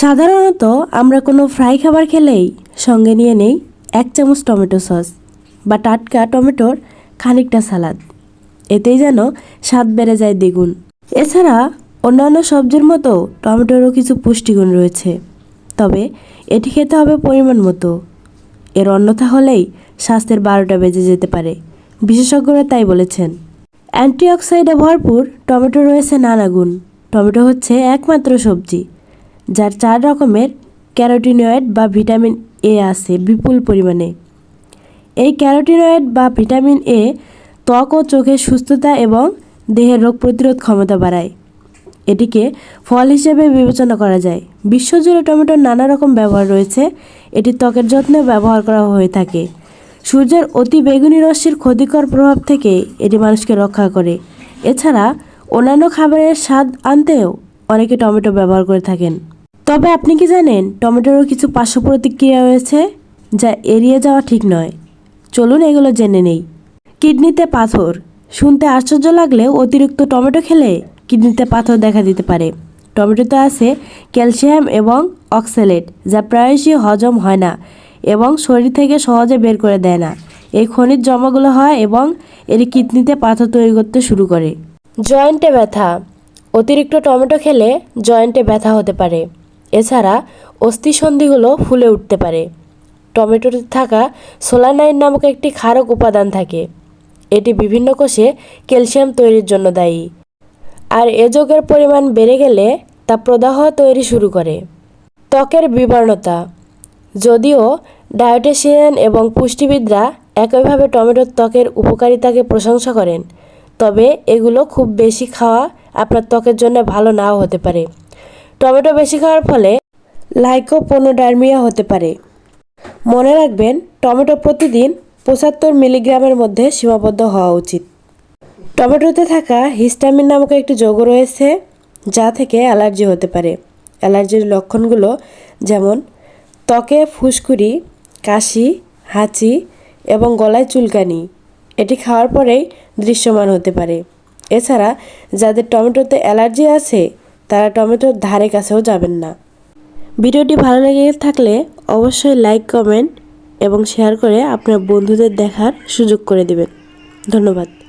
সাধারণত আমরা কোনো ফ্রাই খাবার খেলেই সঙ্গে নিয়ে নেই এক চামচ টমেটো সস বা টাটকা টমেটোর খানিকটা সালাদ। এতেই যেন স্বাদ বেড়ে যায় দ্বিগুণ। এছাড়া অন্যান্য সবজির মতো টমেটোরও কিছু পুষ্টিগুণ রয়েছে। তবে এটি খেতে হবে পরিমাণ মতো। এর অন্যথা হলেই স্বাস্থ্যের বারোটা বেজে যেতে পারে। বিশেষজ্ঞরা তাই বলেছেন। অ্যান্টিঅক্সাইডে ভরপুর টমেটো রয়েছে নানা গুণ। টমেটো হচ্ছে একমাত্র সবজি। যার চার রকমের ক্যারোটিনয়েড বা ভিটামিন এ আছে বিপুল পরিমাণে। এই ক্যারোটিনয়েড বা ভিটামিন এ ত্বক ও চোখের সুস্থতা এবং দেহের রোগ প্রতিরোধ ক্ষমতা বাড়ায়। এটিকে ফল হিসেবে বিবেচনা করা যায়। বিশ্বজুড়ে টমেটোর নানা রকম ব্যবহার রয়েছে। এটি ত্বকের যত্নে ব্যবহার করা হয়ে থাকে। সূর্যের অতি বেগুনি রশ্মির ক্ষতিকর প্রভাব থেকে এটি মানুষকে রক্ষা করে। এছাড়া অন্যান্য খাবারের স্বাদ আনতেও অনেকে টমেটো ব্যবহার করে থাকেন। তবে আপনি কি জানেন, টমেটোরও কিছু পার্শ্ব প্রতিক্রিয়া রয়েছে যা এড়িয়ে যাওয়া ঠিক নয়। চলুন এগুলো জেনে নেই। কিডনিতে পাথর। শুনতে আশ্চর্য লাগলেও অতিরিক্ত টমেটো খেলে কিডনিতে পাথর দেখা দিতে পারে। টমেটোতে আছে ক্যালসিয়াম এবং অক্সালেট, যা প্রায়শই হজম হয় না এবং শরীর থেকে সহজে বের করে দেয় না। এই খনিজ জমাগুলো হয় এবং এটি কিডনিতে পাথর তৈরি করতে শুরু করে। জয়েন্টে ব্যথা। অতিরিক্ত টমেটো খেলে জয়েন্টে ব্যথা হতে পারে। এছাড়া অস্থিসন্ধিগুলো ফুলে উঠতে পারে। টমেটোতে থাকা সোলানাইন নামক একটি ক্ষারক উপাদান থাকে। এটি বিভিন্ন কোষে ক্যালসিয়াম তৈরির জন্য দায়ী। আর এ যোগের পরিমাণ বেড়ে গেলে তা প্রদাহ তৈরি শুরু করে। ত্বকের বিবর্ণতা। যদিও ডায়েটেশিয়ান এবং পুষ্টিবিদরা একইভাবে টমেটোর ত্বকের উপকারিতাকে প্রশংসা করেন, তবে এগুলো খুব বেশি খাওয়া আপনার ত্বকের জন্য ভালো নাও হতে পারে। টমেটো বেশি খাওয়ার ফলে লাইকোপোনোডার্মিয়া হতে পারে। মনে রাখবেন, টমেটো প্রতিদিন পঁচাত্তর মিলিগ্রামের মধ্যে সীমাবদ্ধ হওয়া উচিত। টমেটোতে থাকা হিস্টামিন নামক একটি যৌগ রয়েছে, যা থেকে অ্যালার্জি হতে পারে। অ্যালার্জির লক্ষণগুলো যেমন ত্বকে ফুসকুড়ি, কাশি, হাঁচি এবং গলায় চুলকানি। এটি খাওয়ার পরেই দৃশ্যমান হতে পারে। এছাড়া যাদের টমেটোতে অ্যালার্জি আছে তারা টমেটোর ধারে কাছেও যাবেন না। ভিডিওটি ভালো লেগে থাকলে অবশ্যই লাইক কমেন্ট এবং শেয়ার করে আপনার বন্ধুদের দেখার সুযোগ করে দেবেন। ধন্যবাদ।